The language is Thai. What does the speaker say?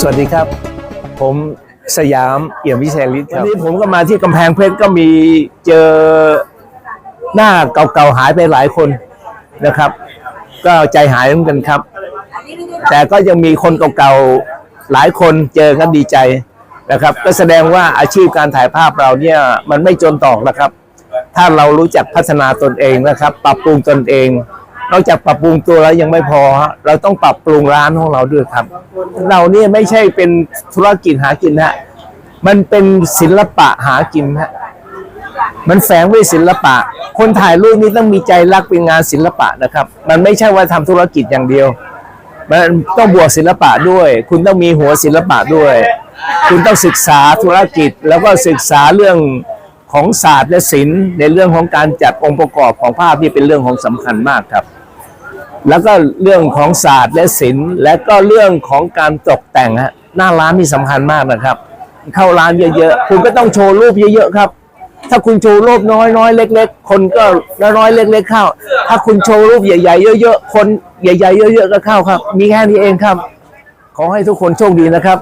สวัสดีครับ ผมสยามเอี่ยมวิเศษฤทธิ์ครับวันนี้ผมก็มาที่กำแพงเพชรก็มีเจอหน้าเก่าๆหายไปหลายคนนะครับ ก็ใจหายเหมือนกันครับ แต่ก็ยังมีคนเก่าๆหลายคนเจอกันดีใจนะครับ ก็แสดงว่าอาชีพการถ่ายภาพเราเนี่ยมันไม่จนตอกนะครับ ถ้าเรารู้จักพัฒนาตนเองนะครับ ปรับปรุงตนเอง นอกจากปรับปรุงตัวแล้วยังไม่พอฮะเราต้องปรับปรุงร้านของเราด้วยครับ เราเนี่ยไม่ใช่เป็นธุรกิจหากินฮะมันเป็นศิลปะหากินฮะมันแฝงด้วยศิลปะ คนถ่ายรูปนี่ต้องมีใจรักเป็นงานศิลปะนะครับ มันไม่ใช่ว่าทำธุรกิจอย่างเดียว มันต้องบวกศิลปะด้วย คุณต้องมีหัวศิลปะด้วย คุณต้องศึกษาธุรกิจแล้วก็ศึกษาเรื่อง ของศาสตร์และศิลป์ในเรื่องของการจัดองค์ประกอบของภาพที่เป็นเรื่องของสำคัญมากครับ แล้วก็เรื่องของศาสตร์และศิลป์และก็เรื่องของการตกแต่งฮะหน้าร้านนี่สำคัญมากนะครับ เข้าร้านเยอะๆคุณก็ต้องโชว์รูปเยอะๆครับ ถ้าคุณโชว์รูปน้อยๆเล็ก ๆ คนก็น้อยๆเล็ก ๆ เข้า ถ้าคุณโชว์รูปใหญ่ๆเยอะๆคนใหญ่ๆเยอะ ๆ ก็เข้าครับ มีแค่นี้เองครับ ขอให้ทุกคนโชคดีนะครับ